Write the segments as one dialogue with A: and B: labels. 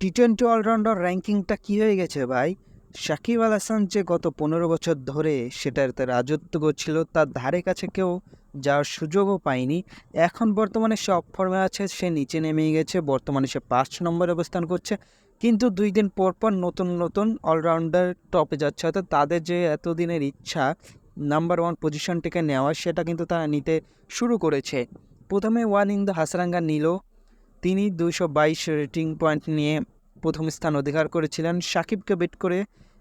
A: T twenty allrounder র্যাঙ্কিংটা কী হয়ে গেছে ভাই? সাকিব আল হাসান যে গত পনেরো বছর ধরে সেটার তার রাজত্ব করছিল তার ধারে কাছে কেউ যাওয়ার সুযোগও পায়নি। এখন বর্তমানে সে অফ ফর্মে আছে, সে নিচে নেমে গেছে, বর্তমানে সে পাঁচ নম্বরে অবস্থান করছে। কিন্তু দুই দিন পর পর নতুন নতুন অলরাউন্ডার টপে যাচ্ছে। অর্থাৎ তাদের যে এতদিনের ইচ্ছা নাম্বার ওয়ান পজিশনটিকে নেওয়া, সেটা কিন্তু তারা নিতে শুরু করেছে। প্রথমে ওয়ান ইন দ্য হাসরাঙ্গা নিল তিনি দুইশো বাইশ রেটিং পয়েন্ট নিয়ে প্রথম স্থান অধিকার করেছিলেন সাকিবকে বেট করে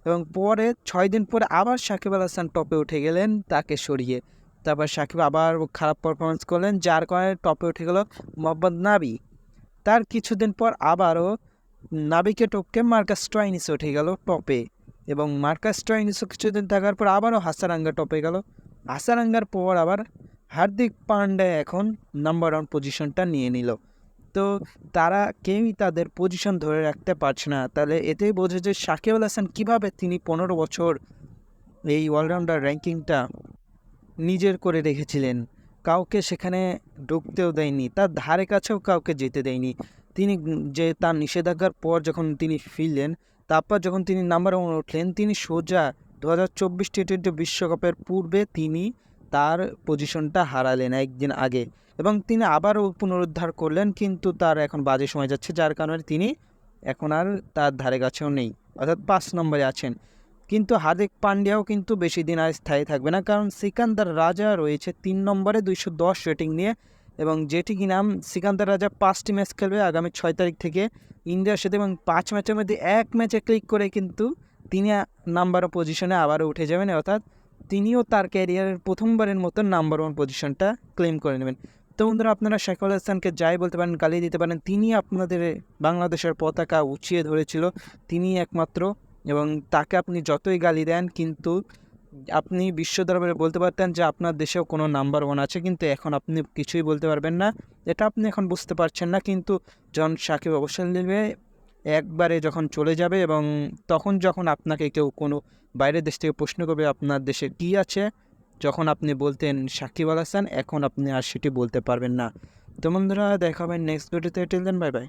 A: এবং পরে ছয় দিন পরে আবার সাকিব আল হাসান টপে উঠে গেলেন তাকে সরিয়ে। তারপর সাকিব আবার খারাপ পারফরমেন্স করলেন, যার কারণে টপে উঠে গেল মোহাম্মদ নাবি। তার কিছুদিন পর আবারও নাবিকে টপকে মার্কাস ট্রাইনিস উঠে গেল টপে এবং মার্কাস ট্রাইনিসও কিছুদিন থাকার পর আবারও হাসারাঙ্গা টপে গেল। হাসারাঙ্গার পর আবার হার্দিক পান্ডে এখন নাম্বার ওয়ান পজিশনটা নিয়ে নিল। তো তারা কেউই তাদের পজিশন ধরে রাখতে পারছে না। তাহলে এতেই বোঝে যে সাকিব আল হাসান কীভাবে তিনি পনেরো বছর এই অলরাউন্ডার র্যাঙ্কিংটা নিজের করে রেখেছিলেন। কাউকে সেখানে ঢুকতেও দেয়নি তার ধারে কাছেও কাউকে যেতে দেয়নি। তিনি যে তার নিষেধাজ্ঞার পর যখন তিনি ফিরলেন তারপর যখন তিনি নাম্বার ওয়ান উঠলেন তিনি সোজা দু হাজার চব্বিশ টি টোয়েন্টি বিশ্বকাপের পূর্বে তিনি তার পজিশনটা হারালেন একদিন আগে এবং তিনি আবারও পুনরুদ্ধার করলেন, কিন্তু তার এখন বাজে সময় যাচ্ছে, যার কারণে তিনি এখন আর তার ধারে কাছেও নেই, অর্থাৎ পাঁচ নম্বরে আছেন। কিন্তু হার্দিক পান্ডিয়াও কিন্তু বেশি দিন আর স্থায়ী থাকবে না, কারণ সিকান্দার রাজা রয়েছে তিন নম্বরে দুইশো দশ রেটিং নিয়ে এবং যেটি কি নাম, সিকান্দার রাজা পাঁচটি ম্যাচ খেলবে আগামী ছয় তারিখ থেকে ইন্ডিয়ার সাথে এবং পাঁচ ম্যাচের মধ্যে এক ম্যাচে ক্লিক করে কিন্তু তিনি নাম্বার পজিশনে আবারও উঠে যাবেন, অর্থাৎ তিনিও তার ক্যারিয়ারের প্রথমবারের মতো নাম্বার ওয়ান পজিশনটা ক্লেম করে নেবেন। তো বন্ধুরা, আপনারা শেখ আল হাসানকে যাই বলতে পারেন গালি দিতে পারেন, তিনি আপনাদের বাংলাদেশের পতাকা উঁচিয়ে ধরেছিল। তিনি একমাত্র এবং তাকে আপনি যতই গালি দেন, কিন্তু আপনি বিশ্ব দরবারে বলতে পারতেন যে আপনার দেশেও কোনো নাম্বার ওয়ান আছে, কিন্তু এখন আপনি কিছুই বলতে পারবেন না। এটা আপনি এখন বুঝতে পারছেন না, কিন্তু জন সাকিব অবসর নেবে। একবারে যখন চলে যাবে এবং তখন যখন আপনাকে কেউ কোনো বাইরের দেশ থেকে প্রশ্ন করবে, আপনার দেশে কী আছে? যখন আপনি বলতেন সাকিব আল হাসান, এখন আপনি আর সেটি বলতে পারবেন না। তো বন্ধুরা, দেখা হবে নেক্সট ভিডিওতে টেল দেন বাই বাই